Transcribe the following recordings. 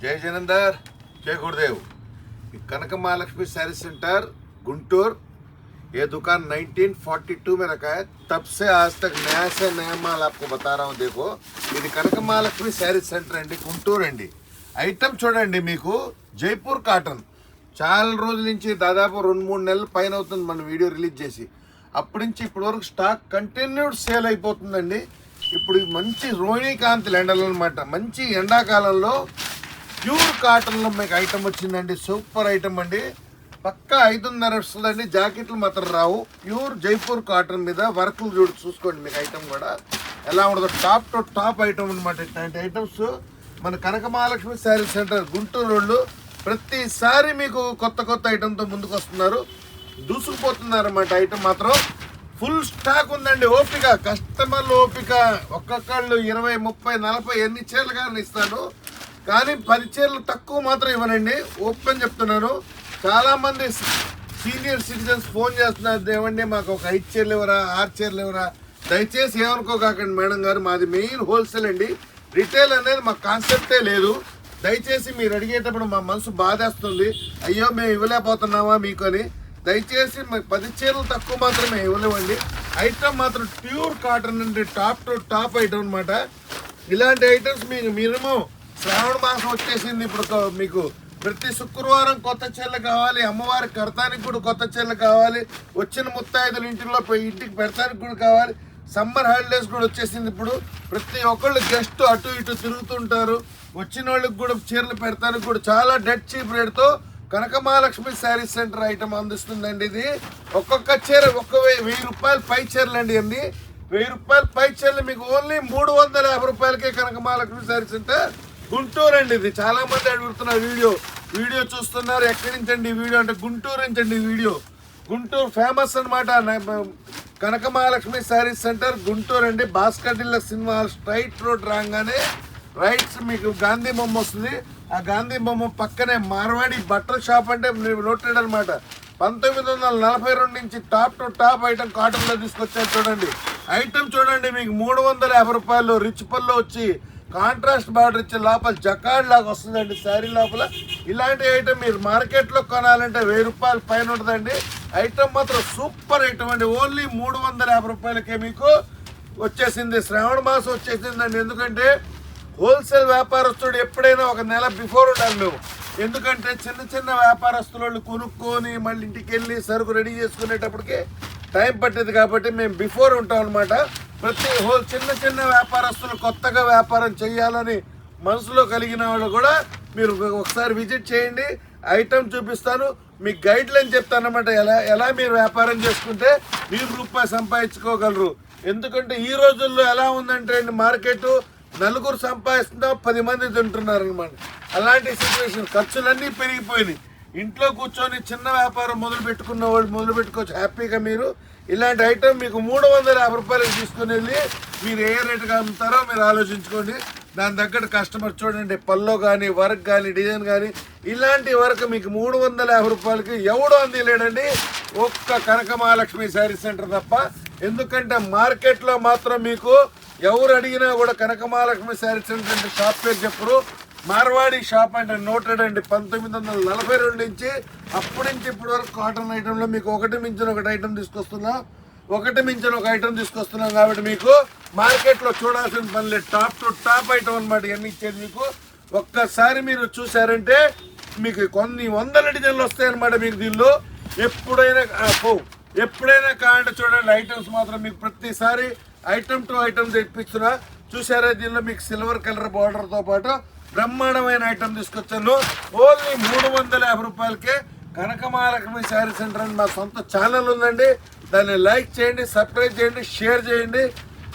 जय जैनंदर जय गुरुदेव ये कनक महालक्ष्मी सारी सेंटर गुंटूर ये दुकान 1942 में रखा है तब से आज तक नया से नया माल आपको बता रहा हूँ देखो ఇది కనక మహాలక్ష్మి శారీ సెంటర్ అండి గుంటూరు అండి ఐటమ్ చూడండి మీకు జైపూర్ కాటన్ చాలా రోజుల నుంచి దాదాపు రెండు మూడు నెలల పైన అవుతుంది మన వీడియో రిలీజ్ చేసి అప్పటి నుంచి ఇప్పటి వరకు స్టాక్ కంటిన్యూడ్ సేల్ అయిపోతుందండి ఇప్పుడు ఇది మంచి రోహిణీ కాంతి ఎండలు అనమాట మంచి ఎండాకాలంలో ప్యూర్ కాటన్లో మీకు ఐటమ్ వచ్చిందండి. సూపర్ ఐటమ్ అండి. పక్కా ఐదున్నర వస్తుందండి. జాకెట్లు మాత్రం రావు. ప్యూర్ జైపూర్ కాటన్ మీద వర్క్లు చూడు చూసుకోండి మీకు ఐటమ్ కూడా. ఎలా ఉండదు టాప్ టు టాప్ ఐటమ్ అనమాట ఇట్లాంటి ఐటమ్స్. మన కనక మహాలక్ష్మి శారీ సెంటర్ గుంటూరు రోడ్లు ప్రతిసారి మీకు కొత్త కొత్త ఐటమ్తో ముందుకు వస్తున్నారు దూసుకుపోతున్నారన్నమాట ఐటమ్ మాత్రం. ఫుల్ స్టాక్ ఉందండి. ఓపిక కస్టమర్లు ఓపిక. ఒక్కొక్కళ్ళు ఇరవై ముప్పై నలభై ఎన్ని చీరలు కానీ ఇస్తాను. కానీ పది చీరలు తక్కువ మాత్రం ఇవ్వనండి. ఓపెన్ చెప్తున్నాను. చాలామంది సీనియర్ సిటిజన్స్ ఫోన్ చేస్తున్నారు. ఏమండి మాకు ఒక ఐదు చీరలు ఇవ్వరా ఆరు చీరలు ఇవ్వరా? దయచేసి ఏమనుకోకండి మేడం గారు. మాది మెయిన్ హోల్సేల్ అండి. రిటైల్ అనేది మా కాన్సెప్టే లేదు. దయచేసి మీరు అడిగేటప్పుడు మా మనసు బాధేస్తుంది. అయ్యో మేము ఇవ్వలేకపోతున్నామా మీకు అని? దయచేసి మాకు పది చీరలు తక్కువ మాత్రమే ఇవ్వలేవండి ఐటమ్ మాత్రం ప్యూర్ కాటన్ అండి. టాప్ టు టాప్ ఐటమ్ అనమాట ఇలాంటి ఐటమ్స్ మీకు మినిమం శ్రావణ మాసం వచ్చేసింది ఇప్పుడు మీకు. ప్రతి శుక్రవారం కొత్త చీరలు కావాలి అమ్మవారి కడతానికి కూడా కొత్త చీరలు కావాలి వచ్చిన ముత్తాయిదులు ఇంటిలో పోయి ఇంటికి పెడతానికి కూడా కావాలి సమ్మర్ హాలిడేస్ కూడా వచ్చేసింది ఇప్పుడు. ప్రతి ఒక్కళ్ళు గెస్ట్ అటు ఇటు తిరుగుతుంటారు. వచ్చిన వాళ్ళకి కూడా చీరలు పెడతానికి కూడా చాలా dead cheap రేట్తో Kanaka Mahalakshmi sari centre item అందిస్తుందండి ఇది. ఒక్కొక్క చీర ఒక్క వెయ్యి వెయ్యి రూపాయలు పై చీరలు అండి అండి వెయ్యి రూపాయలు పై చీరలు మీకు ఓన్లీ మూడు వందల యాభై రూపాయలకే కనక మహాలక్ష్మి శారీ సెంటర్ గుంటూరు అండి ఇది. చాలా మంది అడుగుతున్నారు వీడియో. వీడియో చూస్తున్నారు ఎక్కడి నుంచి అండి వీడియో? అంటే గుంటూరు నుంచి అండి వీడియో. గుంటూరు ఫేమస్ అనమాట కనక మహాలక్ష్మి శారీస్ సెంటర్ గుంటూరు అండి. భాస్కర్ జిల్లా సినిమా స్ట్రైట్ రోడ్ రాగానే రైట్స్ మీకు గాంధీ బొమ్మ వస్తుంది. ఆ గాంధీ బొమ్మ పక్కనే మార్వాడి బట్టల షాప్ అంటే నోటెడ్ అనమాట పంతొమ్మిది వందల నలభై రెండు నుంచి టాప్ టు టాప్ ఐటమ్ కాటన్లో తీసుకొచ్చారు చూడండి. ఐటమ్ చూడండి మీకు మూడు వందల యాభై రూపాయలు రిచ్ పల్లో వచ్చి కాంట్రాస్ట్ బార్డర్ ఇచ్చే లోపల జకాడ్ లాగా వస్తుందండి శారీ లోపల. ఇలాంటి ఐటమ్ మీరు మార్కెట్లో కొనాలంటే వెయ్యి రూపాయలు పైన ఉంటుందండి. ఐటమ్ మాత్రం సూపర్ ఐటమ్ అండి. ఓన్లీ మూడు వందల యాభై రూపాయలకే మీకు వచ్చేసింది. శ్రావణ మాసం వచ్చేసిందండి. ఎందుకంటే హోల్సేల్ వ్యాపారస్తుడు ఎప్పుడైనా ఒక నెల బిఫోర్ ఉండాలి మేము ఎందుకంటే చిన్న చిన్న వ్యాపారస్తులు వాళ్ళు కొనుక్కొని మళ్ళీ ఇంటికి వెళ్ళి సరుకు రెడీ చేసుకునేటప్పటికి టైం పట్టేది కాబట్టి మేము బిఫోర్ ఉంటాం అనమాట ప్రతి హోల్ చిన్న చిన్న వ్యాపారస్తులు కొత్తగా వ్యాపారం చేయాలని మనసులో కలిగిన వాళ్ళు కూడా మీరు ఒకసారి విజిట్ చేయండి. ఐటమ్ చూపిస్తాను. మీకు గైడ్ లైన్ చెప్తాను అనమాట ఎలా ఎలా మీరు వ్యాపారం చేసుకుంటే మీరు రూపాయి సంపాదించుకోగలరు. ఎందుకంటే ఈ రోజుల్లో ఎలా ఉందంటే అండి మార్కెట్ నలుగురు సంపాదిస్తున్నా పది మంది తింటున్నారు అనమాట అలాంటి సిచ్యువేషన్ ఖర్చులన్నీ పెరిగిపోయినాయి. ఇంట్లో కూర్చొని చిన్న వ్యాపారం మొదలు పెట్టుకున్న వాళ్ళు మొదలు పెట్టుకోవచ్చు. హ్యాపీగా మీరు. ఇలాంటి ఐటమ్ మీకు మూడు వందల యాభై రూపాయలకి తీసుకుని వెళ్ళి మీరు ఏ రేటుగా అమ్ముతారో మీరు ఆలోచించుకోండి. దాని తగ్గట్టు కస్టమర్ చూడండి. పల్లో కానీ వర్క్ కానీ డిజైన్ కానీ ఇలాంటి వర్క్ మీకు మూడు వందల యాభై రూపాయలకి ఎవడు అందిలేడండి. ఒక్క కనక మహాలక్ష్మి శారీ సెంటర్ తప్ప. ఎందుకంటే మార్కెట్లో మాత్రం మీకు ఎవరు అడిగినా కూడా కనక మహాలక్ష్మి శారీ సెంటర్ అంటే షాప్ పేరు చెప్పరు. మార్వాడి షాప్ అంటే నోటెడ్ అండి పంతొమ్మిది వందల నలభై రెండు నుంచి అప్పటి నుంచి ఇప్పటి వరకు కాటన్ ఐటెంలో మీకు ఒకటి మించిన ఒకటి ఐటెం తీసుకొస్తున్నాం. ఒకటి మించిన ఒక ఐటెం తీసుకొస్తున్నాం కాబట్టి మీకు మార్కెట్లో చూడాల్సిన పని లేదు టాప్ టు టాప్ ఐటమ్ అనమాట ఇవన్నీ ఇచ్చేది మీకు. ఒక్కసారి మీరు చూసారంటే మీకు కొన్ని వందల డిజైన్లు వస్తాయన్నమాట మీకు దీనిలో. ఎప్పుడైనా పో ఎప్పుడైనా కావాలంటే చూడండి ఐటమ్స్ మాత్రం మీకు ప్రతిసారి ఐటమ్ టు ఐటమ్ తెప్పిస్తున్నా. చూసారా దీనిలో మీకు సిల్వర్ కలర్ బార్డర్తో పాటు బ్రహ్మాండమైన ఐటమ్ తీసుకొచ్చాను ఓన్లీ మూడు వందల యాభై రూపాయలకే కనకమాలకమైన శారీ సెంటర్ అని మా సొంత ఛానల్ ఉందండి. దాన్ని లైక్ చేయండి సబ్స్క్రైబ్ చేయండి షేర్ చేయండి.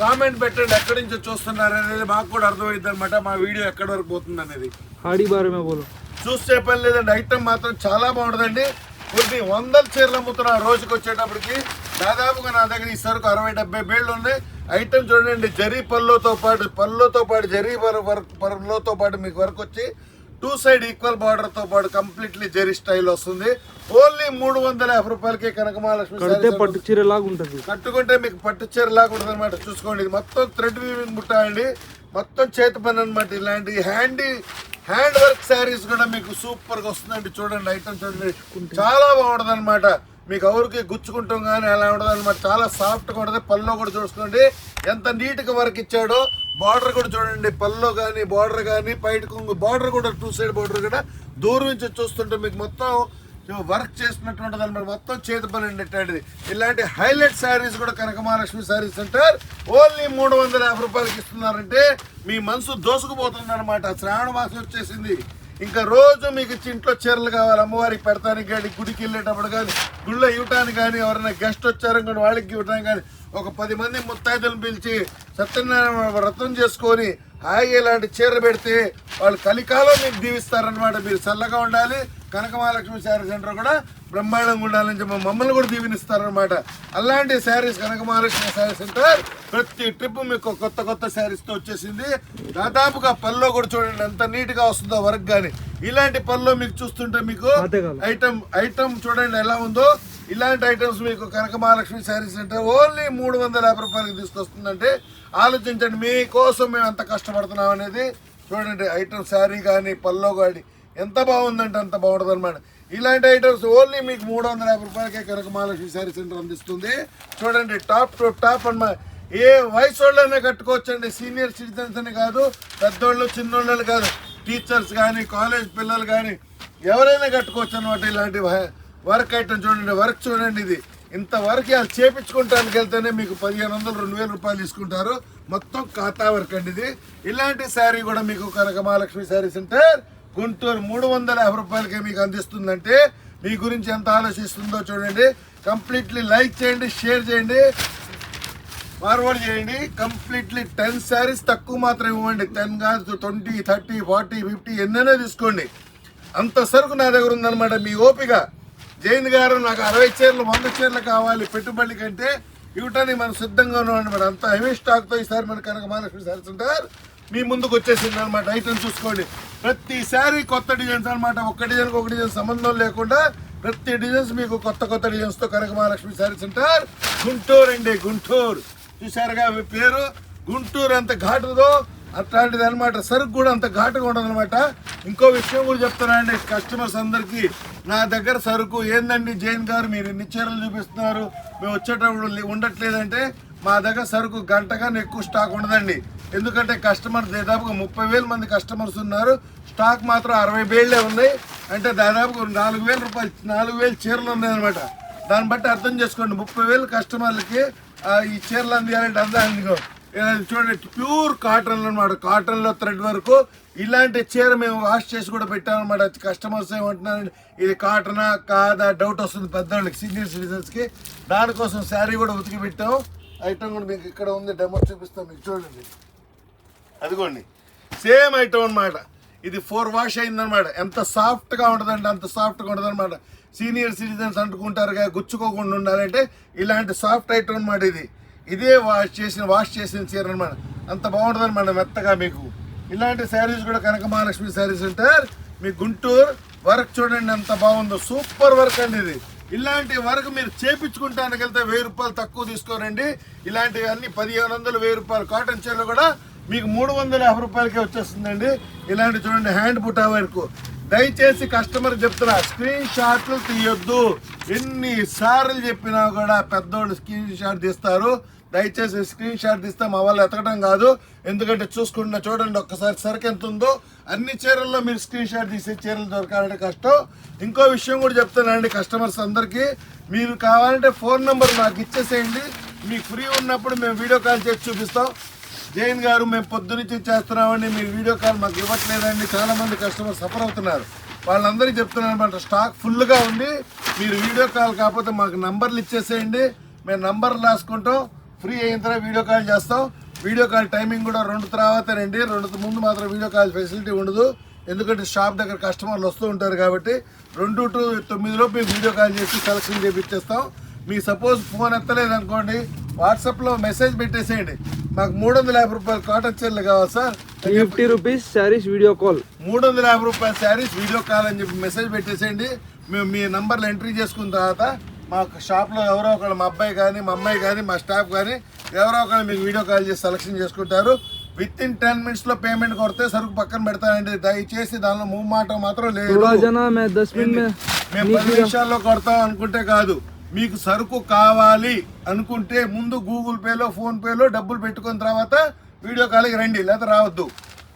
కామెంట్ పెట్టండి ఎక్కడి నుంచి చూస్తున్నారు అనేది మాకు కూడా అర్థమైంది అనమాట మా వీడియో ఎక్కడి వరకు పోతుంది అనేది. హాడీ బారమే బోలు. చూసే పని లేదండి. ఐటమ్ మాత్రం చాలా బాగుంటుందండి. కొద్ది వందల చీరలు అమ్ముతున్నా రోజుకి వచ్చేటప్పటికి దాదాపుగా నా దగ్గర ఈ సరుకు అరవై డెబ్బై బేళ్ళు ఉన్నాయి. ఐటమ్ చూడండి జరీ పళ్ళుతో పాటు పళ్ళుతో పాటు జరీ పళ్ళుతో పాటు మీకు వర్క్ వచ్చి టూ సైడ్ ఈక్వల్ బార్డర్తో పాటు కంప్లీట్లీ జెరీ స్టైల్ వస్తుంది. ఓన్లీ మూడు వందల యాభై రూపాయలకి కనక మహాలక్ష్మి కడితే sarees పట్టు చీరలాగా ఉంటుంది కట్టుకుంటే మీకు పట్టు చీర లాగా ఉంటుంది అనమాట చూసుకోండి ఇది మొత్తం థ్రెడ్ వీవింగ్ బుట్ట అండి. మొత్తం చేతి పని అనమాట ఇలాంటి హ్యాండీ హ్యాండ్ వర్క్ శారీస్ కూడా మీకు సూపర్గా వస్తుందండి. చూడండి ఐటమ్ చూడండి. చాలా బాగుంటుంది అనమాట మీకు ఎవరికి గుచ్చుకుంటాం కానీ అలా ఉండదు అనమాట చాలా సాఫ్ట్గా ఉంటుంది. పల్లో కూడా చూసుకోండి. ఎంత నీట్గా వర్క్ ఇచ్చాడో బార్డర్ కూడా చూడండి. పల్లో కానీ బార్డర్ కానీ బయట బార్డర్ కూడా టూ సైడ్ బార్డర్ కూడా దూరం నుంచి చూస్తుంటే మీకు మొత్తం వర్క్ చేసినటువంటి అనమాట మొత్తం చేతి పని ఉండేటది ఇలాంటి హైలైట్ శారీస్ కూడా Kanaka Mahalakshmi saris centre only మూడు వందల యాభై రూపాయలకి ఇస్తున్నారంటే మీ మనసు దోసుకుపోతుంది అనమాట శ్రావణ మాసం వచ్చేసింది. ఇంకా రోజు మీకు ఇచ్చి ఇంట్లో చీరలు కావాలి అమ్మవారికి పెడతానికి కానీ గుడికి వెళ్ళేటప్పుడు కానీ గుళ్ళో ఇవ్వటానికి కానీ ఎవరైనా గెస్ట్ వచ్చారనుకోండి వాళ్ళకి ఇవ్వడానికి కానీ ఒక పది మంది ముత్తైదులను పిలిచి సత్యనారాయణ వ్రతం చేసుకొని హాయిగా ఇలాంటి చీర పెడితే వాళ్ళు కలికాలం మీకు దీవిస్తారనమాట మీరు చల్లగా ఉండాలి కనక మహాలక్ష్మి శారీ సెంటర్ కూడా బ్రహ్మాండంగా ఉండాలని చెప్పి మమ్మల్ని కూడా దీవెనిస్తారనమాట అలాంటి saris Kanaka Mahalakshmi sari centre ప్రతి ట్రిప్ మీకు కొత్త కొత్త శారీస్తో వచ్చేసింది. దాదాపుగా పల్లో కూడా చూడండి ఎంత నీట్గా వస్తుందో వర్క్ కానీ ఇలాంటి పల్లో మీకు చూస్తుంటే మీకు. ఐటమ్ ఐటమ్ చూడండి ఎలా ఉందో. ఇలాంటి ఐటమ్స్ మీకు Kanaka Mahalakshmi sari centre only మూడు వందల యాభై రూపాయలకి తీసుకొస్తుందంటే ఆలోచించండి మీకోసం మేము ఎంత కష్టపడుతున్నాం అనేది. చూడండి ఐటమ్ శారీ కానీ పల్లో కానీ ఎంత బాగుందంటే అంత బాగుంటుంది అనమాట ఇలాంటి ఐటమ్స్ ఓన్లీ మీకు మూడు వందల యాభై రూపాయలకే కనక మహాలక్ష్మి శారీ సెంటర్ అందిస్తుంది. చూడండి టాప్ టు టాప్ అనమాట ఏ వయసు వాళ్ళైనా కట్టుకోవచ్చండి. సీనియర్ సిటిజన్స్ అని కాదు పెద్దోళ్ళు చిన్నోళ్ళు కాదు. టీచర్స్ కానీ కాలేజ్ పిల్లలు కానీ ఎవరైనా కట్టుకోవచ్చు అనమాట ఇలాంటి వర్క్ ఐటమ్ చూడండి వర్క్ చూడండి ఇది. ఇంత వర్క్ అది చేపించుకుంటానికి వెళ్తేనే మీకు పదిహేను వందలు రెండు వేల రూపాయలు తీసుకుంటారు. మొత్తం ఖాతా వర్క్ అండి ఇది. ఇలాంటి శారీ కూడా మీకు కనక మహాలక్ష్మి శారీ సెంటర్ గుంటూరు మూడు వందల యాభై రూపాయలకే మీకు అందిస్తుందంటే మీ గురించి ఎంత ఆలోచిస్తుందో చూడండి. కంప్లీట్లీ లైక్ చేయండి షేర్ చేయండి. ఫార్వర్డ్ చేయండి. కంప్లీట్లీ టెన్ శారీస్ తక్కువ మాత్రం ఇవ్వండి. టెన్ కాదు ట్వంటీ థర్టీ ఫార్టీ ఫిఫ్టీ ఎన్నైనా తీసుకోండి. అంత సరుకు నా దగ్గర ఉందన్నమాట. మీ ఓపిక. జైన్ గారు నాకు అరవై చీరలు వంద చీరలు కావాలి పెట్టుబడి కంటే ఇవ్వటానికి మనం సిద్ధంగా ఉన్నాం అనమాట అంత హెవీ స్టాక్తో ఈసారి మన కనుక మహాలక్ష్మి సారీస్ ఉంటారు మీ ముందుకు వచ్చేసింది అనమాట ఐటమ్ చూసుకోండి. ప్రతిసారి కొత్త డిజైన్స్ అనమాట ఒక డిజైన్ ఒక డిజైన్ సంబంధం లేకుండా ప్రతి డిజైన్స్ మీకు కొత్త కొత్త డిజైన్స్తో కనక మహాలక్ష్మి శారీ సెంటర్ గుంటూరు అండి గుంటూరు. చూసారుగా మీ పేరు? గుంటూరు ఎంత ఘాటుదో అట్లాంటిది అనమాట సరుకు కూడా అంత ఘాటుగా ఉండదనమాట ఇంకో విషయం కూడా చెప్తున్నా అండి కస్టమర్స్ అందరికీ. నా దగ్గర సరుకు ఏందండి? జైన్ గారు మీరు ఎన్ని చీరలు చూపిస్తున్నారు. మేము వచ్చేటప్పుడు ఉండట్లేదంటే మా దగ్గర సరుకు గంటగానే ఎక్కువ స్టాక్ ఉండదండి. ఎందుకంటే కస్టమర్ దాదాపుగా ముప్పై వేల మంది కస్టమర్స్ ఉన్నారు. స్టాక్ మాత్రం అరవై వేలే ఉన్నాయి. అంటే దాదాపుగా నాలుగు వేల రూపాయలు నాలుగు వేలు చీరలు ఉన్నాయన్నమాట. దాన్ని బట్టి అర్థం చేసుకోండి. ముప్పై వేలు కస్టమర్లకి ఈ చీరలు అందియాలంటే అర్థం అందుకో చూడండి ప్యూర్ కాటన్ అనమాట కాటన్లో థ్రెడ్ వరకు ఇలాంటి చీర మేము వాష్ చేసి కూడా పెట్టామన్నమాట. కస్టమర్స్ ఏమంటున్నారండి ఇది కాటనా కాదా? డౌట్ వస్తుంది పెద్దవాళ్ళకి సీనియర్ సిటిజన్స్కి దానికోసం శారీ కూడా ఉతికి పెట్టాము ఐటమ్ కూడా మీకు ఇక్కడ ఉంది డెమో చూపిస్తాం మీకు చూడండి. అదిగోండి. సేమ్ ఐటమ్ అన్నమాట. ఇది ఫోర్ వాష్ అయిందనమాట ఎంత సాఫ్ట్గా ఉంటుందంటే అంత సాఫ్ట్గా ఉంటుందన్నమాట. సీనియర్ సిటిజన్స్ అంటుకుంటారుగా గుచ్చుకోకుండా ఉండాలంటే ఇలాంటి సాఫ్ట్ ఐటమ్ అనమాట ఇది. ఇదే వాష్ చేసిన వాష్ చేసిన చీర అనమాట అంత బాగుంటుంది అనమాట మెత్తగా మీకు. ఇలాంటి శారీస్ కూడా కనక మహాలక్ష్మి శారీస్ అంటారు మీ గుంటూరు వర్క్ చూడండి ఎంత బాగుందో. సూపర్ వర్క్ అండి ఇది. ఇలాంటి వరకు మీరు చేపించుకుంటానికి వెళ్తే వెయ్యి రూపాయలు తక్కువ తీసుకోరండి. ఇలాంటివి అన్ని పదిహేను వందలు వెయ్యి రూపాయలు కాటన్ చీరలు కూడా మీకు మూడు వందల యాభై రూపాయలకే వచ్చేస్తుందండి. ఇలాంటి చూడండి హ్యాండ్ బుటా వరకు. దయచేసి కస్టమర్ చెప్తున్నా స్క్రీన్ షాట్లు తీయొద్దు. ఎన్ని సార్లు చెప్పినా కూడా పెద్దోళ్ళు స్క్రీన్ షాట్ తీస్తారు. దయచేసి స్క్రీన్ షాట్ తీస్తే మా వాళ్ళు ఎతకడం కాదు. ఎందుకంటే చూసుకుంటున్న చూడండి ఒక్కసారి సరికి ఎంత ఉందో. అన్ని చీరల్లో మీరు స్క్రీన్ షాట్ తీసే చీరలు దొరకాలంటే కష్టం. ఇంకో విషయం కూడా చెప్తానండి కస్టమర్స్ అందరికీ. మీరు కావాలంటే ఫోన్ నెంబర్ నాకు ఇచ్చేసేయండి. మీకు ఫ్రీ ఉన్నప్పుడు మేము వీడియో కాల్ చేసి చూపిస్తాం. జైన్ గారు మేము పొద్దునుంచి చేస్తున్నామండి. మీరు వీడియో కాల్ మాకు ఇవ్వట్లేదండి. చాలా మంది సఫర్ అవుతున్నారు. వాళ్ళందరికీ చెప్తున్నాను అనమాట స్టాక్ ఫుల్గా ఉంది. మీరు వీడియో కాల్ కాకపోతే మాకు నంబర్లు ఇచ్చేసేయండి. మేము నంబర్లు రాసుకుంటాం. ఫ్రీ అయిన తర్వాత వీడియో కాల్ చేస్తాం. వీడియో కాల్ టైమింగ్ కూడా రెండు తర్వాతనండి. రెండు ముందు మాత్రం వీడియో కాల్ ఫెసిలిటీ ఉండదు. ఎందుకంటే షాప్ దగ్గర కస్టమర్లు వస్తూ ఉంటారు కాబట్టి రెండు టు తొమ్మిదిలో మేము వీడియో కాల్ చేసి సెలక్షన్ చేపించేస్తాం మీ సపోజ్ ఫోన్ ఎత్తలేదు అనుకోండి వాట్సాప్లో మెసేజ్ పెట్టేసేయండి. మాకు మూడు వందల యాభై రూపాయలు కాటన్ చీరలు కావాలి sir. Fifty rupees saris video call. మూడు వందల యాభై రూపాయల శారీస్ వీడియో కాల్ అని చెప్పి మెసేజ్ పెట్టేసేయండి. మేము మీ నంబర్లు ఎంట్రీ చేసుకున్న తర్వాత మా షాప్లో ఎవరో ఒకళ్ళు మా అబ్బాయి కానీ మా అమ్మాయి కానీ మా స్టాఫ్ కానీ ఎవరో ఒకళ్ళు మీకు వీడియో కాల్ చేసి సెలక్షన్ చేసుకుంటారు. విత్ ఇన్ టెన్ మినిట్స్లో పేమెంట్ కొడితే సరుకు పక్కన పెడతానండి. దయచేసి దానిలో మూవ్ మాట మాత్రం లేదు. మేము పది నిమిషాల్లో కొడతాం అనుకుంటే కాదు. మీకు సరుకు కావాలి అనుకుంటే ముందు గూగుల్ పేలో ఫోన్ పేలో డబ్బులు పెట్టుకున్న తర్వాత వీడియో కాల్కి రండి లేదా రావద్దు.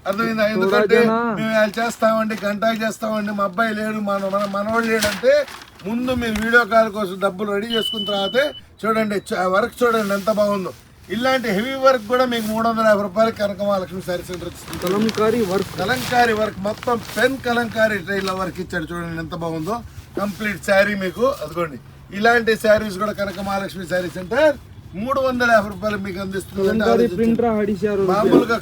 అర్థమైంది? ఎందుకంటే మేము చేస్తామండి కంటాక్ట్ చేస్తామండి. మా అబ్బాయి లేడు మన మన మనవాడు లేడంటే ముందు మీరు వీడియో కాల్ కోసం డబ్బులు రెడీ చేసుకున్న తర్వాతే చూడండి వర్క్ చూడండి ఎంత బాగుందో. ఇలాంటి హెవీ వర్క్ కూడా మీకు మూడు వందల యాభై రూపాయలు Kanakamahalakshmi sari centre kalamkari work. Kalamkari work మొత్తం పెన్ కలంకారీ ట్రైన్ల వర్క్ ఇచ్చాడు చూడండి ఎంత బాగుందో. కంప్లీట్ శారీ మీకు అదిగోండి. ఇలాంటి శారీస్ కూడా కనక మహాలక్ష్మి శారీ సెంటర్ మూడు వందల యాభై రూపాయలు మీకు అందిస్తుంది. మామూలుగా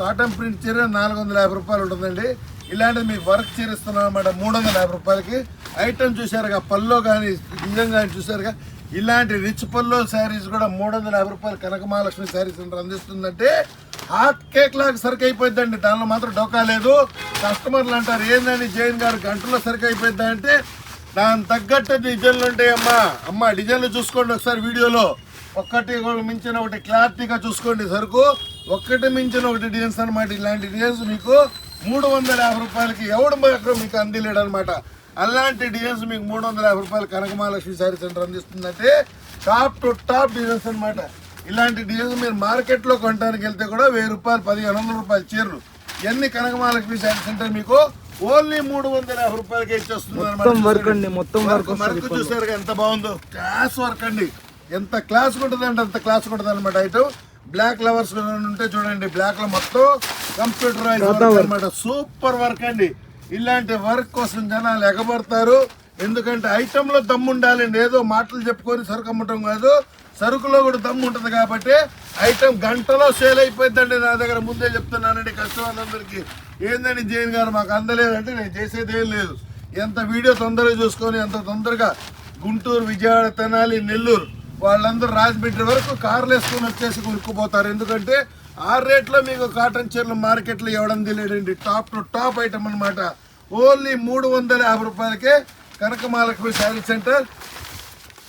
కాటన్ ప్రింట్ చీర నాలుగు వందల యాభై రూపాయలు ఉంటుందండి. ఇలాంటిది మీ వర్క్ చీర అనమాట మూడు వందల యాభై రూపాయలకి ఐటమ్ చూసారుగా పల్లో కానీ డిజైన్ కానీ చూసారుగా ఇలాంటి రిచ్ పల్లో శారీస్ కూడా మూడు వందల యాభై రూపాయలు కనకమహాలక్ష్మి శారీస్ అందిస్తుందంటే హాట్ కేక్ లాగా సరికి అయిపోద్దండి దానిలో మాత్రం డోకా లేదు. కస్టమర్లు అంటారు ఏందని జైన్ గారు గంటలో సరికి అయిపోద్దా అంటే దాని తగ్గట్టు డిజైన్లు ఉంటాయి అమ్మా అమ్మ డిజైన్లు చూసుకోండి ఒకసారి వీడియోలో. ఒక్కటి మించిన ఒకటి క్లారిటీగా చూసుకోండి సరుకు. ఒక్కటి మించిన ఒకటి డిజైన్స్ అనమాట ఇలాంటి డిజైన్స్ మీకు మూడు వందల యాభై రూపాయలకి ఎవడు మాత్రం మీకు అందిలేడు అనమాట అలాంటి డిజైన్స్ మీకు మూడు వందల యాభై రూపాయలు కనకమహాలక్ష్మి శారీ సెంటర్ అందిస్తుందంటే టాప్ టు టాప్ డిజైన్స్ అనమాట ఇలాంటి డిజైన్స్ మీరు మార్కెట్లో కొనడానికి వెళ్తే కూడా వెయ్యి రూపాయలు పదిహేను వందల రూపాయలు చీరలు. ఇవన్నీ కనకమహాలక్ష్మి శారీ సెంటర్ మీకు ఓన్లీ మూడు వందల యాభై రూపాయలకి ఇచ్చేస్తుంది అండి మొత్తం వర్క్ చూసారు ఎంత బాగుందో. క్లాస్ వర్క్ అండి. ఎంత క్లాస్ ఉంటుంది అంటే అంత క్లాస్ ఉంటుంది అనమాట ఐటమ్ బ్లాక్ లవర్స్ ఉంటే చూడండి బ్లాక్లో మొత్తం కంప్యూటరైజ్ వర్క్ అనమాట సూపర్ వర్క్ అండి. ఇలాంటి వర్క్ కోసం జనాలు ఎగబడతారు. ఎందుకంటే ఐటమ్లో దమ్ము ఉండాలండి. ఏదో మాటలు చెప్పుకొని సరుకు అమ్మటం కాదు. సరుకులో కూడా దమ్ము ఉంటుంది కాబట్టి ఐటమ్ గంటలో సేల్ అయిపోయిందండి నా దగ్గర. ముందే చెప్తున్నానండి కస్టమర్లందరికీ. ఏందని జైన్ గారు మాకు అందలేదంటే నేను చేసేది ఏం లేదు. ఎంత వీడియో తొందరగా చూసుకొని ఎంత తొందరగా గుంటూరు విజయవాడ తెనాలి నెల్లూరు వాళ్ళందరూ రాజమండ్రి వరకు కార్లు వేసుకొని వచ్చేసి కొనుక్కుపోతారు. ఎందుకంటే ఆ రేట్లో మీకు కాటన్ చీరలు మార్కెట్లో ఇవ్వడం తెలియడండి టాప్ టు టాప్ ఐటమ్ అనమాట ఓన్లీ మూడు వందల యాభై రూపాయలకే కనకమహాలక్ష్మి శారీ సెంటర్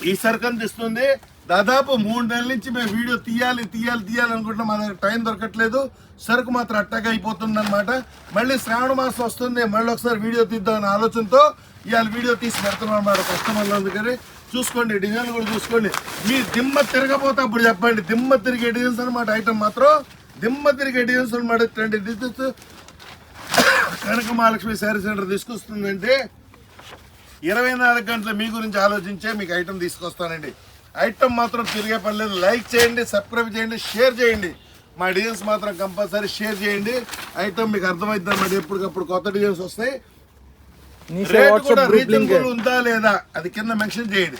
ఈ సరుకు అందిస్తుంది దాదాపు మూడు నెలల నుంచి మేము వీడియో తీయాలి తీయాలి తీయాలి అనుకుంటున్నాం. మా దగ్గర టైం దొరకట్లేదు. సరుకు మాత్రం అట్టగా అయిపోతుంది అనమాట మళ్ళీ శ్రావణ మాసం వస్తుంది. మళ్ళీ ఒకసారి వీడియో తీద్దామనే ఆలోచనతో ఇవాళ వీడియో తీసి పెడుతున్నాం అనమాట కస్టమర్లు అందుకని చూసుకోండి డిజైన్ కూడా చూసుకోండి. మీ దిమ్మ తిరగబోతే అప్పుడు చెప్పండి. దిమ్మ తిరిగే డిజైన్స్ అనమాట ఐటమ్ మాత్రం. దిమ్మ తిరిగే డిజైన్స్ అనమాట ఇట్లాంటి డిజైన్స్ కనక మహాలక్ష్మి శారీ సెంటర్ తీసుకొస్తుందంటే ఇరవై నాలుగు గంటలు మీ గురించి ఆలోచించే మీకు ఐటమ్ తీసుకొస్తానండి. ఐటమ్ మాత్రం తిరిగే పని లేదు. లైక్ చేయండి సబ్స్క్రైబ్ చేయండి షేర్ చేయండి. మా డిజైన్స్ మాత్రం కంపల్సరీ షేర్ చేయండి. ఐటమ్ మీకు అర్థమవుతుంది అన్నమాట. ఎప్పటికప్పుడు కొత్త డిజైన్స్ వస్తాయి. కూడా ఉందా లేదా? అది కింద మెన్షన్ చేయండి.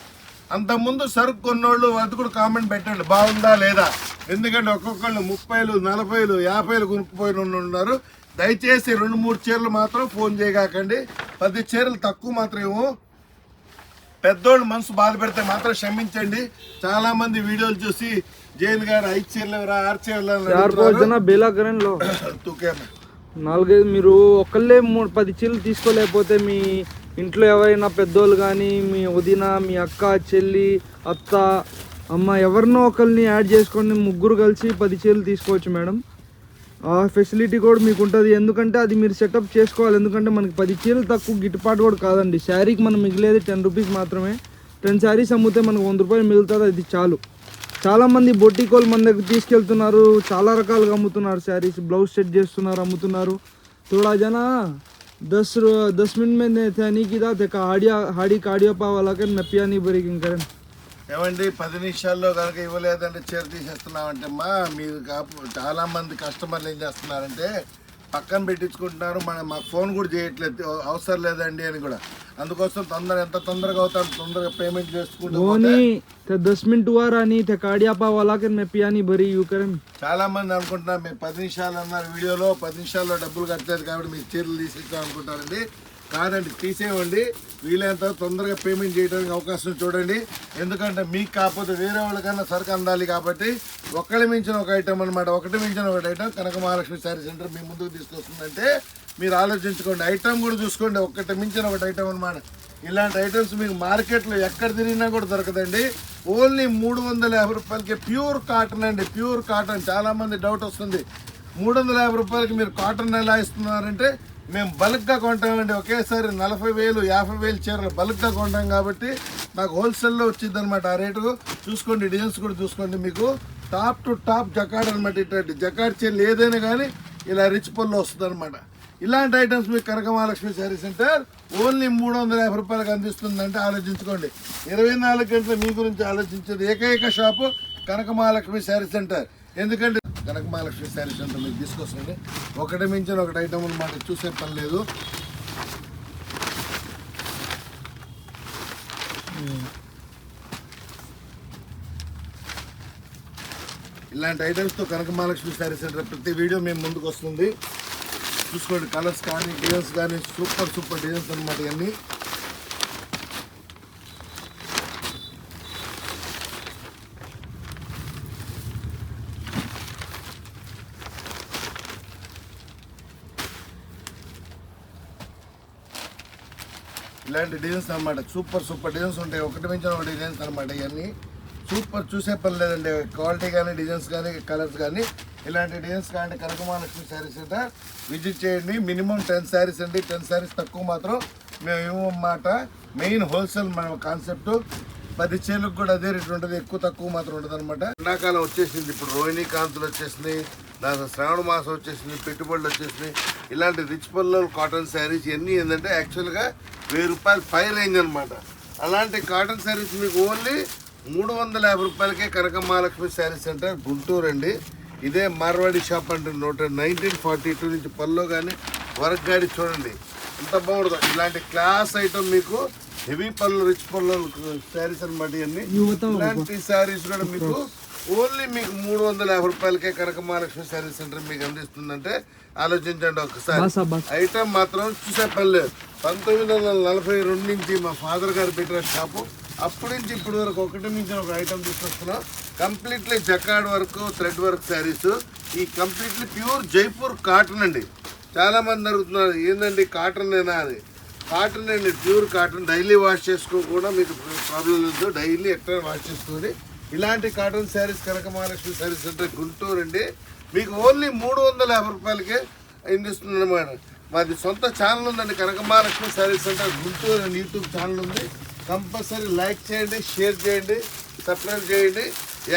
అంతకుముందు సరుకు కొన్నోళ్ళు అది కూడా కామెంట్ పెట్టండి. బాగుందా లేదా? ఎందుకంటే ఒక్కొక్కళ్ళు ముప్పైలు నలభైలు యాభైలు కొనుక్కుపోయిన ఉన్నారు. దయచేసి రెండు మూడు చీరలు మాత్రం ఫోన్ చేయగాకండి. పది చీరలు తక్కువ మాత్రమేమో. పెద్దోళ్ళు మనసు బాధ పెడితే మాత్రం క్షమించండి. చాలా మంది వీడియోలు చూసి జైన్ గారు ఐదు చీరలు ఆరు చీరలు నాలుగైదు మీరు ఒకళ్ళే మూడు పది చీరలు తీసుకోలేకపోతే మీ ఇంట్లో ఎవరైనా పెద్దోళ్ళు కానీ మీ వదిన మీ అక్క చెల్లి అత్త అమ్మ ఎవరినో ఒకరిని యాడ్ చేసుకొని ముగ్గురు కలిసి పది చీలు తీసుకోవచ్చు మేడం. ఆ ఫెసిలిటీ కూడా మీకు ఉంటుంది. ఎందుకంటే అది మీరు సెటప్ చేసుకోవాలి. ఎందుకంటే మనకి పది చీరలు తక్కువ గిట్టుబాటు కూడా కాదండి. శారీకి మనం మిగిలేది టెన్ రూపీస్ మాత్రమే. టెన్ శారీస్ అమ్మితే మనకు వంద రూపాయలు మిగులుతుంది. అది చాలు. చాలామంది బొట్టికోలు మన దగ్గర తీసుకెళ్తున్నారు. చాలా రకాలుగా అమ్ముతున్నారు శారీస్. బ్లౌజ్ సెట్ చేస్తున్నారు అమ్ముతున్నారు. తోడా జన? దస్ దస్ మినిట్ మీద నీకిదా తెక ఆడియా హాడీకి ఆడియో పావాలక నప్పియాని బరికి ఇంకా ఏమండి పది నిమిషాల్లో కనుక ఇవ్వలేదంటే చీర తీసేస్తున్నామంటే అమ్మా మీరు చాలా మంది కస్టమర్లు ఏం చేస్తున్నారంటే పక్కన పెట్టించుకుంటున్నారు. మన మాకు ఫోన్ కూడా చేయట్లేదు. అవసరం లేదండి అని కూడా. అందుకోసం తొందర ఎంత తొందరగా అవుతారు తొందరగా పేమెంట్ చేసుకుంటూ మినిట్ వారు అని చాలా మంది అనుకుంటున్నారు మేము పది నిమిషాలు అన్నారు వీడియోలో పది నిమిషాల్లో డబ్బులు కట్టలేదు కాబట్టి మీరు చీరలు తీసుకుంటాం అనుకుంటారండి కాదండి తీసేయండి. వీలైనంత తొందరగా పేమెంట్ చేయడానికి అవకాశం చూడండి. ఎందుకంటే మీకు కాకపోతే వేరే వాళ్ళకన్నా సరుకు అందాలి కాబట్టి ఒకళ్ళ మించిన ఒక ఐటమ్ అనమాట ఒకటి మించిన ఒక item Kanaka Mahalakshmi sari centre మీ ముందుకు తీసుకొస్తుందంటే మీరు ఆలోచించుకోండి. ఐటమ్ కూడా చూసుకోండి. ఒకటి మించిన ఒకటి ఐటమ్ అనమాట ఇలాంటి ఐటమ్స్ మీకు మార్కెట్లో ఎక్కడ తిరిగినా కూడా దొరకదండి. ఓన్లీ మూడు వందల యాభై రూపాయలకి ప్యూర్ కాటన్ అండి. ప్యూర్ కాటన్ చాలామంది డౌట్ వస్తుంది. మూడు వందల యాభై రూపాయలకి మీరు కాటన్ ఎలా ఇస్తున్నారంటే మేము బల్క్గా కొంటామండి. ఒకేసారి నలభై వేలు యాభై వేలు చీరలు బల్క్గా కొంటాం కాబట్టి నాకు హోల్సేల్లో వచ్చింది అనమాట ఆ రేటు. చూసుకోండి డిజైన్స్ కూడా చూసుకోండి మీకు. టాప్ టు టాప్ జకాడ్ అనమాట ఇట్లాంటి జకాడ్ చీరలు ఏదైనా కానీ ఇలా రిచ్ పళ్ళు వస్తుంది అనమాట ఇలాంటి ఐటమ్స్ మీకు కనకమహాలక్ష్మి శారీ సెంటర్ ఓన్లీ మూడు వందల యాభై రూపాయలకు అందిస్తుందంటే ఆలోచించుకోండి. ఇరవై నాలుగు గంటలు మీ గురించి ఆలోచించేది ఏకైక షాపు కనక మహాలక్ష్మి శారీ సెంటర్. ఎందుకంటే కనక మహాలక్ష్మి శారీ సెంటర్ మీకు తీసుకొస్తుంది. ఒకటి మించిన ఒకటి ఐటమ్ అనమాట చూసే పని లేదు. ఇలాంటి ఐటమ్స్తో కనక మహాలక్ష్మి శారీ సెంటర్ ప్రతి వీడియో మేము ముందుకు వస్తుంది. చూసుకోండి కలర్స్ కానీ డిజైన్స్ కానీ సూపర్ సూపర్ డిజైన్స్ అనమాట ఇవన్నీ. ఇలాంటి డిజైన్స్ అనమాట సూపర్ సూపర్ డిజైన్స్ ఉంటాయి. ఒకటి మించిన ఒక డిజైన్స్ అనమాట ఇవన్నీ. సూపర్ చూసే పని లేదండి. క్వాలిటీ కానీ డిజైన్స్ కానీ కలర్స్ కానీ ఇలాంటి డిజైన్స్ కానీ కనకమహాలక్ష్మి శారీస్ అయితే విజిట్ చేయండి. మినిమం టెన్ శారీస్ అండి. టెన్ శారీస్ తక్కువ మాత్రం మేము ఇవ్వమాట మెయిన్ హోల్సేల్ మన కాన్సెప్ట్ పది చేలకు కూడా అదే రేటు ఉంటుంది. ఎక్కువ తక్కువ మాత్రం ఉంటుంది అనమాట ఎండాకాలం వచ్చేసింది. ఇప్పుడు రోహిణి కాంతులు వచ్చేసినాయి. దాని శ్రావణ మాసం వచ్చేసింది. పెట్టుబడులు వచ్చేసినాయి. ఇలాంటి రిచ్ పల్లో కాటన్ శారీస్ ఇవన్నీ ఏంటంటే యాక్చువల్గా వెయ్యి రూపాయలు పై రేంజ్ అనమాట అలాంటి కాటన్ శారీస్ మీకు ఓన్లీ మూడు వందల యాభై రూపాయలకే కనక మహాలక్ష్మి శారీ సెంటర్ గుంటూరు అండి. ఇదే మార్వాడి షాప్ అంటే నూట నైన్టీన్ ఫార్టీ టూ నుంచి పల్లో కానీ వర్క్ గాడి చూడండి. ఎంత బాగుంటుందో ఇలాంటి క్లాస్ ఐటమ్ మీకు హెవీ పళ్ళు రిచ్ పళ్ళు శారీస్ అనమాట ఇవన్నీ. ఇలాంటి శారీస్ కూడా మీకు ఓన్లీ మీకు మూడు వందల యాభై రూపాయలకే కనక మహాలక్ష్మి శారీ సెంటర్ మీకు అందిస్తుందంటే ఆలోచించండి ఒకసారి. ఐటమ్ మాత్రం చూసే పని లేదు. పంతొమ్మిది వందల నలభై రెండు నుంచి మా ఫాదర్ గారు పెట్టిన షాపు. అప్పటి నుంచి ఇప్పటి వరకు ఒకటి నుంచి ఒక ఐటమ్ తీసుకొస్తున్నాం. Completely jacquard work thread work saris. ఈ కంప్లీట్లీ ప్యూర్ జైపూర్ కాటన్ అండి. చాలా మంది అడుగుతున్నారు ఏందండి కాటన్ ఏనా అది కాటన్ అండి ప్యూర్ కాటన్. డైలీ వాష్ చేసుకో కూడా మీకు ప్రాబ్లం లేదు. డైలీ ఎక్కడ వాష్ చేసుకోండి. ఇలాంటి కాటన్ శారీస్ కనక మహాలక్ష్మి శారీస్ అంటే గుంటూరు అండి. మీకు ఓన్లీ మూడు వందల యాభై రూపాయలకే అందిస్తుంది అనమాట మాది సొంత ఛానల్ ఉందండి కనక మహాలక్ష్మి శారీస్ అంటే గుంటూరు అండి యూట్యూబ్ ఛానల్ ఉంది. కంపల్సరీ లైక్ చేయండి షేర్ చేయండి సబ్స్క్రైబ్ చేయండి.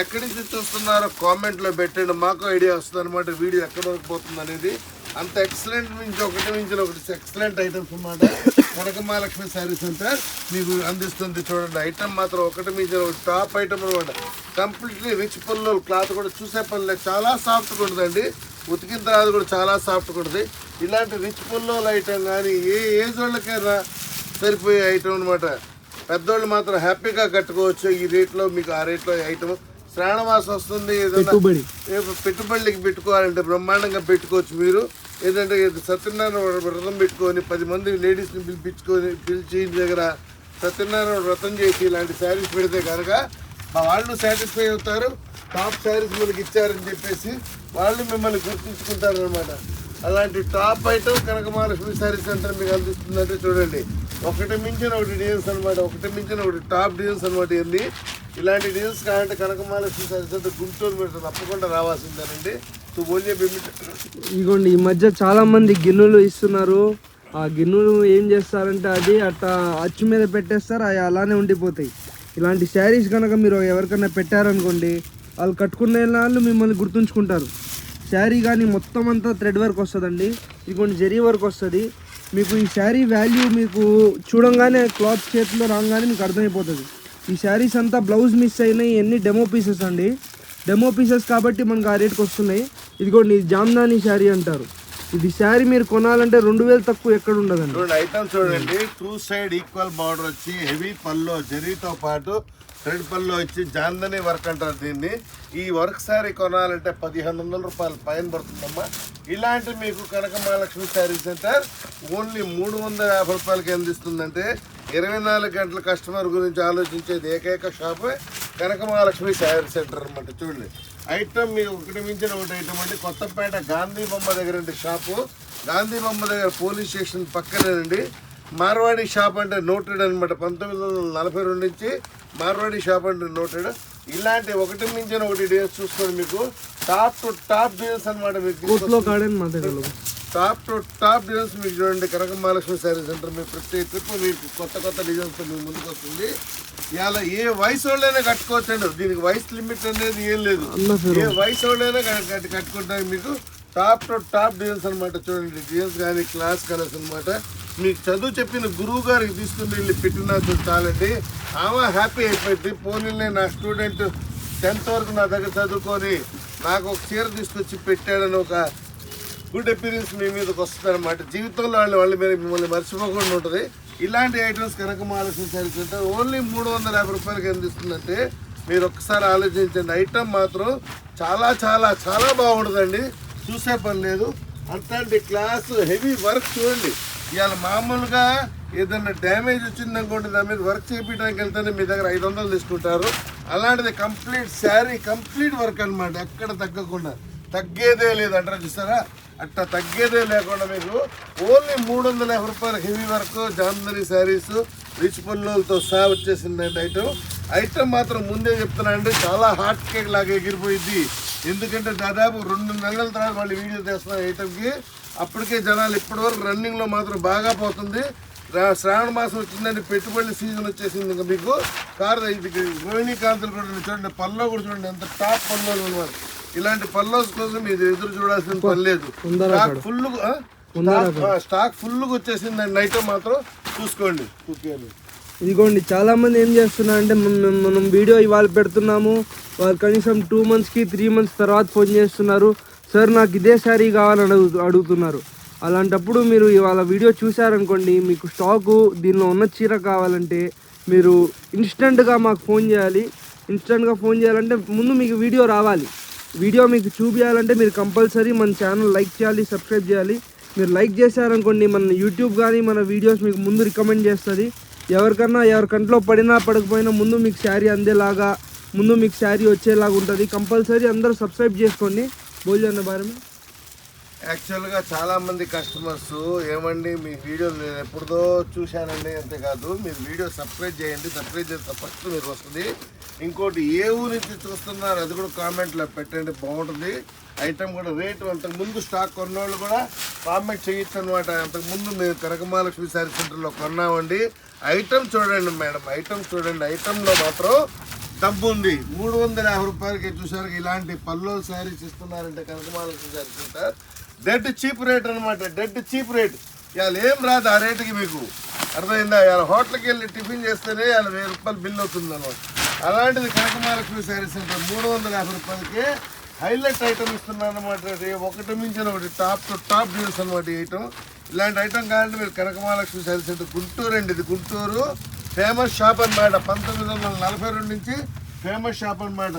ఎక్కడి నుంచి చూస్తున్నారో కామెంట్లో పెట్టండి. మాకు ఐడియా వస్తుంది అనమాట వీడియో ఎక్కడ వరకు పోతుంది అనేది అంత ఎక్సలెంట్ నుంచి ఒకటి మించిన ఒకటి. ఎక్సలెంట్ ఐటమ్స్ అన్నమాట. కనక మహాలక్ష్మి శారీస్ సెంటర్ మీకు అందిస్తుంది చూడండి. ఐటమ్ మాత్రం ఒకటి మించిన ఒకటి. టాప్ ఐటమ్ అనమాట కంప్లీట్లీ రిచ్ పళ్ళు క్లాత్ కూడా చూసే పనులే. చాలా సాఫ్ట్గా ఉంటుందండి. ఉతికిన తర్వాత కూడా చాలా సాఫ్ట్గా ఉంటుంది. ఇలాంటి రిచ్ పుల్లోల ఐటమ్ కానీ ఏ ఏజ్ వాళ్ళకైనా సరిపోయే ఐటమ్ అనమాట పెద్దోళ్ళు మాత్రం హ్యాపీగా కట్టుకోవచ్చు. ఈ రేట్లో మీకు ఆ రేట్లో ఐటమ్ శ్రావణ మాసం వస్తుంది. ఏదైనా పెట్టుబడికి పెట్టుకోవాలంటే బ్రహ్మాండంగా పెట్టుకోవచ్చు మీరు. ఏంటంటే సత్యనారాయణ వ్రతం పెట్టుకొని పది మంది లేడీస్ని పిలిపించుకొని పిలిచి ఇంటి దగ్గర సత్యనారాయణ వ్రతం చేసి ఇలాంటి శారీస్ పెడితే కనుక మా వాళ్ళు సాటిస్ఫై అవుతారు టాప్ శారీస్ మనకి ఇచ్చారని చెప్పేసి వాళ్ళు మిమ్మల్ని గుర్తించుకుంటారు అనమాట అలాంటి top item Kanakamahalakshmi saris sari centre మీకు అందిస్తుందంటే చూడండి ఒకటి మించిన ఒకటి డిజైన్స్ అనమాట ఒకటి మించిన ఒకటి టాప్ డిజైన్స్ అనమాట ఇవన్నీ ఇలాంటి డీల్స్ కావాలంటే కనక గుంటూరు మీరు తప్పకుండా రావాల్సిందేనండి. ఇగోండి ఈ మధ్య చాలా మంది గిన్నెలు ఇస్తున్నారు. ఆ గిన్నెలు ఏం చేస్తారంటే అది అట్లా అచ్చు మీద పెట్టేస్తారు అవి అలానే ఉండిపోతాయి. ఇలాంటి శారీస్ కనుక మీరు ఎవరికైనా పెట్టారనుకోండి వాళ్ళు కట్టుకునే వాళ్ళు మిమ్మల్ని గుర్తుంచుకుంటారు. శారీ కానీ మొత్తం అంతా థ్రెడ్ వర్క్ వస్తుందండి. ఇదిగోండి జరీ వర్క్ వస్తుంది. మీకు ఈ శారీ వాల్యూ మీకు చూడంగానే క్లాత్ చేతిలో రాగానే మీకు అర్థమైపోతుంది. ఈ శారీస్ అంతా బ్లౌజ్ మిస్ అయినాయి ఎన్ని డెమో పీసెస్ అండి. డెమో పీసెస్ కాబట్టి మనకు ఆ రేట్కి వస్తున్నాయి. ఇదిగోండి ఇది జామ్దాని శారీ అంటారు. ఇది శారీ మీరు కొనాలంటే రెండు వేలు తక్కువ ఎక్కడ ఉండదండి. రెండు ఐటమ్స్ చూడండి. టూ సైడ్ ఈక్వల్ బార్డర్ వచ్చి హెవీ పల్లో జరీతో పాటు థ్రెడ్ పళ్ళు వచ్చి జాందని వర్క్ అంటారు దీన్ని. ఈ వర్క్ శారీ కొనాలంటే పదిహేను వందల రూపాయలు పైన పడుతుందమ్మా. ఇలాంటి మీకు కనక మహాలక్ష్మి శారీ సెంటర్ ఓన్లీ మూడు వందల యాభై రూపాయలకి అందిస్తుందంటే ఇరవై నాలుగు గంటల కస్టమర్ గురించి ఆలోచించేది ఏకైక షాపే కనక మహాలక్ష్మి శారీ సెంటర్ అనమాట చూడండి. ఐటమ్ మీకు ఒకటి మించిన ఒకటి ఐటమ్ అంటే కొత్తపేట గాంధీ బొమ్మ దగ్గర ఉండే షాపు. గాంధీ బొమ్మ దగ్గర పోలీస్ స్టేషన్ పక్కనేనండి. మార్వాడి షాప్ అంటే నోటెడ్ అనమాట పంతొమ్మిది వందల నలభై రెండు నుంచి మార్వాడి షాప్ అంటే నోటెడ్. ఇలాంటి ఒకటి మించిన ఒకటి డేస్ చూసుకొని మీకు. టాప్ టు టాప్ డీల్స్ అనమాట మీకు టాప్ టు టాప్ డిజైన్స్ మీకు చూడండి. కనక మహాలక్ష్మి శారీ సెంటర్ మీ ప్రతి ట్రిప్ మీకు కొత్త కొత్త డిజైన్స్ మీ ముందుకు వస్తుంది. ఇలా ఏ వయసు వాళ్ళైనా కట్టుకోవచ్చండి. దీనికి వయసు లిమిట్ అనేది ఏం లేదు. ఏ వయసు వాళ్ళైనా కట్- కట్- కట్టుకుంటారు మీకు. టాప్ టు టాప్ డిజైన్స్ అనమాట చూడండి. డిజైన్స్ కానీ క్లాస్ కలర్స్ అనమాట మీకు చదువు చెప్పిన గురువు గారికి తీసుకుని వెళ్ళి పెట్టినా చాలండి. ఆమె హ్యాపీ అయిపోయింది. పోనీ నా స్టూడెంట్ టెన్త్ వరకు నా దగ్గర చదువుకొని నాకు ఒక చీర తీసుకొచ్చి పెట్టాడని ఒక గుడ్ ఎపీరియన్స్ మీ మీదకి వస్తుంది అనమాట జీవితంలో వాళ్ళు వాళ్ళ మీద మిమ్మల్ని మర్చిపోకుండా ఉంటుంది. ఇలాంటి ఐటమ్స్ కనుక ఆలోచించాలి అంటే ఓన్లీ మూడు వందల యాభై రూపాయలకి అందిస్తుందంటే మీరు ఒక్కసారి ఆలోచించండి. ఐటమ్ మాత్రం చాలా చాలా చాలా బాగుంటుందండి చూసే పని లేదు. అంతటి క్లాస్ హెవీ వర్క్ చూడండి. ఇవాళ మామూలుగా ఏదన్నా డ్యామేజ్ వచ్చిందనుకోండి దాని మీద వర్క్ చేయించడానికి వెళ్తేనే మీ దగ్గర ఐదు వందలు తీసుకుంటారు. అలాంటిది కంప్లీట్ శారీ కంప్లీట్ వర్క్ అనమాట ఎక్కడ తగ్గకుండా. తగ్గేదే లేదు. అంటారా చూస్తారా? అట్లా తగ్గేదే లేకుండా మీకు ఓన్లీ మూడు వందల యాభై రూపాయల హెవీ వర్క్ జాంధరీ శారీస్ రిచ్ పళ్ళులతో సహా వచ్చేసిందండి ఐటమ్ ఐటమ్ మాత్రం ముందే చెప్తున్నానండి చాలా హాట్ కేక్ లాగా ఎగిరిపోయింది. ఎందుకంటే దాదాపు రెండు నెలల తర్వాత మళ్ళీ వీడియో చేస్తున్నారు ఐటమ్కి అప్పటికే జనాలు ఇప్పటివరకు రన్నింగ్లో మాత్రం బాగా పోతుంది. శ్రావణ మాసం వచ్చిందండి పెట్టుబడి సీజన్ వచ్చేసింది ఇంకా మీకు. కారు ఇది రోహిణి కాంతులు కూడా చూడండి పల్లో కూడా చూడండి ఎంత టాప్ పనులు ఉన్నారు ఇలాంటి పల్లోస్ కోసం మీరు ఎదురు చూడాల్సిన పని లేదు. స్టాక్ ఫుల్ స్టాక్ ఫుల్ వచ్చేసిందండి. ఐటమ్ మాత్రం చూసుకోండి. ఇదిగోండి చాలా మంది ఏం చేస్తున్నారు అంటే మనం మనం వీడియో ఇవాళ పెడుతున్నాము. వాళ్ళు కనీసం టూ మంత్స్కి త్రీ మంత్స్ తర్వాత ఫోన్ చేస్తున్నారు. సార్ నాకు ఇదే శారీ కావాలని అడుగు అడుగుతున్నారు. అలాంటప్పుడు మీరు ఇవాళ వీడియో చూసారనుకోండి మీకు స్టాకు దీనిలో ఉన్న చీర కావాలంటే మీరు ఇన్స్టెంట్గా మాకు ఫోన్ చేయాలి. ఇన్స్టెంట్గా ఫోన్ చేయాలంటే ముందు మీకు వీడియో రావాలి. వీడియో మీకు చూపించాలంటే మీరు కంపల్సరీ మన ఛానల్ లైక్ చేయాలి సబ్స్క్రైబ్ చేయాలి. మీరు లైక్ చేశారనుకోండి మన యూట్యూబ్ కానీ మన వీడియోస్ మీకు ముందు రికమెండ్ చేస్తుంది. ఎవరికన్నా ఎవరి కంట్లో పడినా పడకపోయినా ముందు మీకు శారీ అందేలాగా ముందు మీకు శారీ వచ్చేలాగా ఉంటుంది. కంపల్సరీ అందరూ సబ్స్క్రైబ్ చేసుకోండి. భోజనం బారమే యాక్చువల్గా చాలామంది కస్టమర్స్ ఏమండి మీ వీడియో నేను ఎప్పుడుదో చూశానండి అంతేకాదు మీరు వీడియో సబ్స్క్రైబ్ చేయండి సబ్స్క్రైబ్ చేస్తే ఫస్ట్ మీరు వస్తుంది. ఇంకోటి ఏ ఊరి నుంచి చూస్తున్నారు అది కూడా కామెంట్లో పెట్టండి బాగుంటుంది. ఐటమ్ కూడా రేటు అంతకు ముందు స్టాక్ కొన్నోళ్ళు కూడా కామెంట్ చేయొచ్చు అనమాట అంతకు ముందు మేము కనకమహాలక్ష్మి శారీ సెంటర్లో కొన్నామండి. ఐటమ్ చూడండి మేడం ఐటమ్ చూడండి. ఐటమ్లో మాత్రం డబ్బు ఉంది. మూడు వందల యాభై రూపాయలకి చూసారు ఇలాంటి పల్లో శారీస్ ఇస్తున్నారంటే Kanakamahalakshmi sari centre. Dead cheap rate అనమాట డెడ్ చీప్ రేట్ ఇవాళ ఏం రాదు ఆ రేటుకి మీకు. అర్థమైందా? ఇవాళ హోటల్కి వెళ్ళి టిఫిన్ చేస్తేనే ఇవాళ వెయ్యి రూపాయలు బిల్ అవుతుంది అనమాట అలాంటిది కనకమహాలక్ష్మి శారీస్ సెంటర్ మూడు వందల యాభై రూపాయలకి హైలైట్ ఐటమ్ ఇస్తున్నాను అనమాట ఒకటి మించిన ఒకటి టాప్ టు టాప్ డీల్స్ అనమాట ఐటమ్. ఇలాంటి ఐటమ్ కావాలంటే మీరు కనకమహాలక్ష్మి శారీ సెంటర్ గుంటూరు అండి ఇది గుంటూరు. ఫేమస్ షాప్ అనమాట పంతొమ్మిది వందల నలభై రెండు నుంచి ఫేమస్ షాప్ అనమాట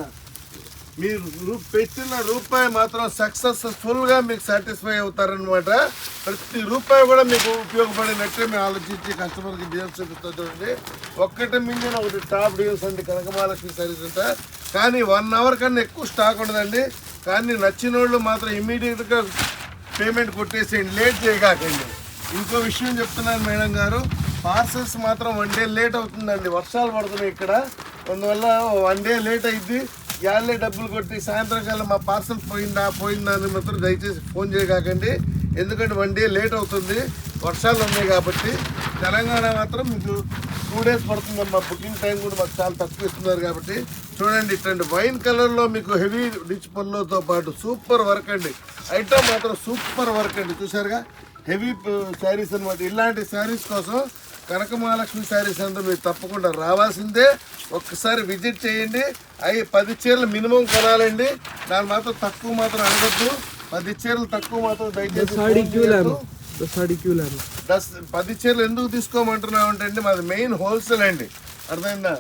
మీరు రూ- పెట్టిన రూపాయి మాత్రం సక్సెస్ఫుల్గా మీకు సాటిస్ఫై అవుతారనమాట ప్రతి రూపాయి కూడా మీకు ఉపయోగపడినట్టే మేము ఆలోచించి కస్టమర్కి డీల్స్ చూపిస్తా చూడండి. ఒక్కటి మించిన ఒకటి టాప్ డీల్స్ అండి కనకమహాలక్ష్మి సర్వీస్ అంట కానీ వన్ అవర్ కన్నా ఎక్కువ స్టాక్ ఉండదండి. కానీ నచ్చిన వాళ్ళు మాత్రం ఇమీడియట్గా పేమెంట్ కొట్టేసేయండి లేట్ చేయగాకండి. ఇంకో విషయం చెప్తున్నాను మేడం గారు. పార్సల్స్ మాత్రం వన్ డే లేట్ అవుతుందండి. వర్షాలు పడుతున్నాయి ఇక్కడ. అందువల్ల వన్ డే లేట్ అయింది యాళ్ళే డబ్బులు కొట్టి సాయంత్రం కల్లా మా పార్సల్ పోయిందా పోయిందా అని మాత్రం దయచేసి ఫోన్ చేయకాకండి. ఎందుకంటే వన్ డే లేట్ అవుతుంది వర్షాలు ఉన్నాయి కాబట్టి తెలంగాణ మాత్రం మీకు టూ డేస్ పడుతుందమ్మా. మా బుకింగ్ టైం కూడా మాకు చాలా తక్కువ ఇస్తున్నారు కాబట్టి చూడండి ఇట్లాంటి వైన్ కలర్లో మీకు హెవీ రిచ్ పళ్ళతో పాటు సూపర్ వర్క్ అండి. ఐటమ్ మాత్రం సూపర్ వర్క్ అండి. చూసారుగా హెవీ శారీస్ అన్నమాట. ఇలాంటి శారీస్ కోసం కనక మహాలక్ష్మి శారీస్ అంతా మీరు తప్పకుండా రావాల్సిందే. ఒక్కసారి విజిట్ చేయండి. అవి పది చీరలు మినిమం కొనాలండి. దాని మాత్రం తక్కువ మాత్రం అడగద్దు. పది చీరలు తక్కువ మాత్రం దయచేసి దస్ పది చీరలు ఎందుకు తీసుకోమంటున్నాం అంటే అండి మాది మెయిన్ హోల్సేల్ అండి. అర్థమైందా?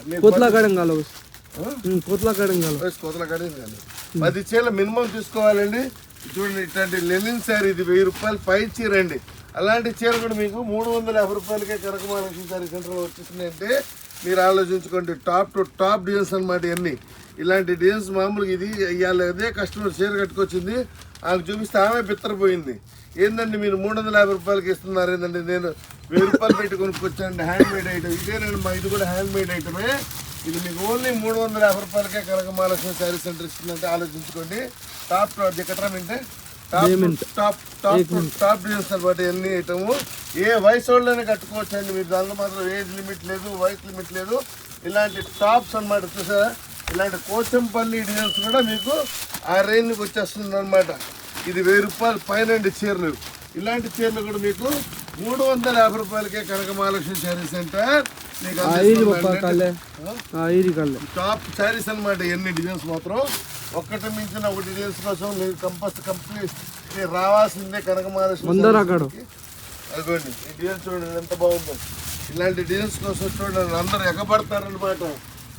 కానీ పది చీరలు మినిమం తీసుకోవాలండి. చూడండి ఇట్లాంటి లెనిన్ శారీ ఇది వెయ్యి రూపాయలు పై చీర అండి. అలాంటి చీర కూడా మీకు మూడు వందల యాభై రూపాయలకే కనకమహాలక్ష్మి శారీ సెంటర్లో వచ్చేసింది అంటే మీరు ఆలోచించుకోండి టాప్ టు టాప్ డిజైన్స్ అనమాట ఇవన్నీ. ఇలాంటి డిజైన్స్ మామూలుగా ఇది ఇవాళ అదే కస్టమర్ చీర కట్టుకొచ్చింది ఆమెకు చూపిస్తే ఆమె బిత్తరపోయింది. ఏందండి మీరు మూడు వందల యాభై రూపాయలకి ఇస్తున్నారు? ఏంటంటే నేను వెయ్యి రూపాయలు పెట్టి కొనుక్కొచ్చానండి హ్యాండ్ మేడ్ ఐటమ్ ఇదేనండి మా ఇది కూడా హ్యాండ్ మేడ్ ఐటమే ఇది మీకు ఓన్లీ మూడు వందల యాభై రూపాయలకే కనక మహాలక్ష్మి శారీ సెంటర్ ఇస్తుందంటే ఆలోచించుకోండి. టాప్ దిక్కట్రా వింటే top top top top designs అనమాట ఎన్ని ఐటమ్. ఏ వయసు వాళ్ళని కట్టుకోవచ్చు అండి మీరు దానిలో మాత్రం ఏజ్ లిమిట్ లేదు వయసు లిమిట్ లేదు. ఇలాంటి టాప్స్ అన్నమాట చూసారా? ఇలాంటి కోచంపల్లి డిజైన్స్ కూడా మీకు ఆ రేంజ్కి వచ్చేస్తుంది అనమాట ఇది వెయ్యి రూపాయలు పైన చీరలు. ఇలాంటి చీరలు కూడా మీకు మూడు వందల యాభై రూపాయలకే కనక మహాలక్ష్మి శారీ సెంటర్. టాప్ శారీస్ అన్నమాట ఎన్ని డిజైన్స్ మాత్రం. ఒక్కటి మించిన ఒక డిజైన్స్ కోసం మీరు కంపల్స్ కంప్లీట్ రావాల్సిందే కనక మహాలక్ష్మి ముందర అక్కడ. అదిగోండి ఈ డిజైన్స్ చూడండి ఎంత బాగుందో. ఇలాంటి డిజైన్స్ కోసం చూడండి అందరూ ఎగబడతారనమాట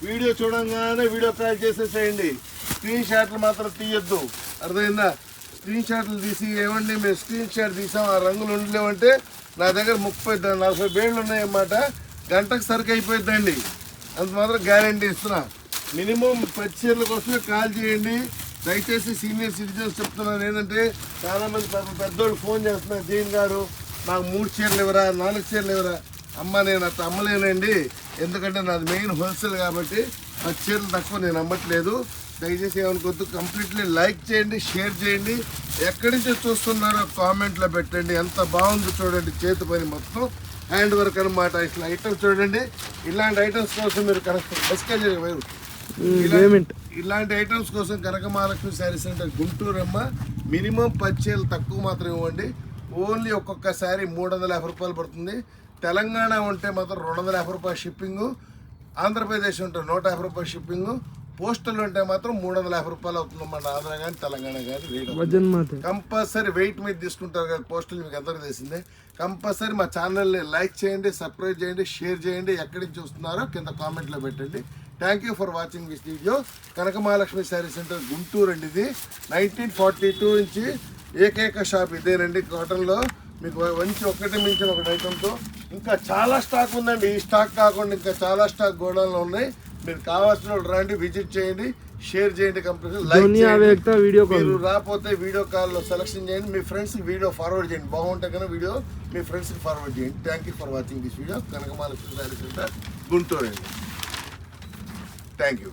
వీడియో చూడంగానే వీడియో కాల్ చేసేసేయండి. స్క్రీన్ షాట్లు మాత్రం తీయొద్దు. అర్థమైందా? స్క్రీన్ షాట్లు తీసి ఏమండి మేము స్క్రీన్ షాట్ తీసాం ఆ రంగులు ఉండలేవంటే నా దగ్గర ముప్పై నలభై బేళ్ళు ఉన్నాయన్నమాట. గంటకు సరుకు అయిపోయిందండి అంత మాత్రం గ్యారంటీ ఇస్తున్నా. మినిమం పది చీరల కోసమే కాల్ చేయండి. దయచేసి సీనియర్ సిటిజన్స్ చెప్తున్నాను ఏంటంటే చాలామంది పెద్దోళ్ళు ఫోన్ చేస్తున్నారు జైన్ గారు నాకు మూడు చీరలు ఇవ్వరా నాలుగు చీరలు ఇవ్వరా? అమ్మ నేను అట్లా అమ్మలేనండి. ఎందుకంటే నాది మెయిన్ హోల్సేల్ కాబట్టి పది చీరలు తక్కువ నేను అమ్మట్లేదు. దయచేసి ఏమనుకోవద్దు కంప్లీట్లీ లైక్ చేయండి షేర్ చేయండి. ఎక్కడి నుంచి చూస్తున్నారో కామెంట్లో పెట్టండి. ఎంత బాగుందో చూడండి చేతి పని మొత్తం. హ్యాండ్ వర్క్ అనమాట ఇట్లా ఐటమ్స్ చూడండి. ఇలాంటి ఐటమ్స్ కోసం మీరు కరెక్ట్ బస్కెళ్ళి ఇలాంటి ఐటమ్స్ కోసం కనక మహాలక్ష్మి శారీ సెంటర్ గుంటూరు అమ్మ మినిమం పచ్చేలు తక్కువ మాత్రం ఇవ్వండి. ఓన్లీ ఒక్కొక్క శారీ మూడు వందల యాభై రూపాయలు పడుతుంది. తెలంగాణ ఉంటే మాత్రం రెండు వందల యాభై రూపాయలు షిప్పింగ్. ఆంధ్రప్రదేశ్ ఉంటే నూట యాభై రూపాయలు షిప్పింగ్. పోస్టల్ ఉంటే మాత్రం మూడు వందల యాభై రూపాయలు అవుతుంది మన ఆంధ్ర కానీ తెలంగాణ కానీ కంపల్సరీ వెయిట్ మీద తీసుకుంటారు కదా పోస్టులు మీకు అందరికీ తెలిసిందే. కంపల్సరీ మా ఛానల్ని లైక్ చేయండి సబ్స్క్రైబ్ చేయండి షేర్ చేయండి ఎక్కడి నుంచి చూస్తున్నారో కింద కామెంట్లో పెట్టండి. Thank you for watching this video Kanaka Mahalakshmi sari centre Guntur అండి ఇది. నైన్టీన్ ఫార్టీ టూ నుంచి ఏకైక షాప్ ఇదేనండి కాటన్లో. మీకు మంచి ఒకటి మించిన ఒకటి ఐటమ్తో ఇంకా చాలా స్టాక్ ఉందండి. ఈ స్టాక్ కాకుండా ఇంకా చాలా స్టాక్ గోడౌన్లో ఉన్నాయి. మీరు కావాల్సిన రండి విజిట్ చేయండి షేర్ చేయండి కంపల్సరీ లైక్ చేయండి. వీడియో కాల్ మీరు రాకపోతే వీడియో కాల్లో సెలెక్షన్ చేయండి. మీ ఫ్రెండ్స్ వీడియో ఫార్వర్డ్ చేయండి. బాగుంటే కనుక వీడియో మీ ఫ్రెండ్స్కి ఫార్వర్డ్ చేయండి. Thank you for watching this video Kanakamala Guntur. అండి థ్యాంక్ యూ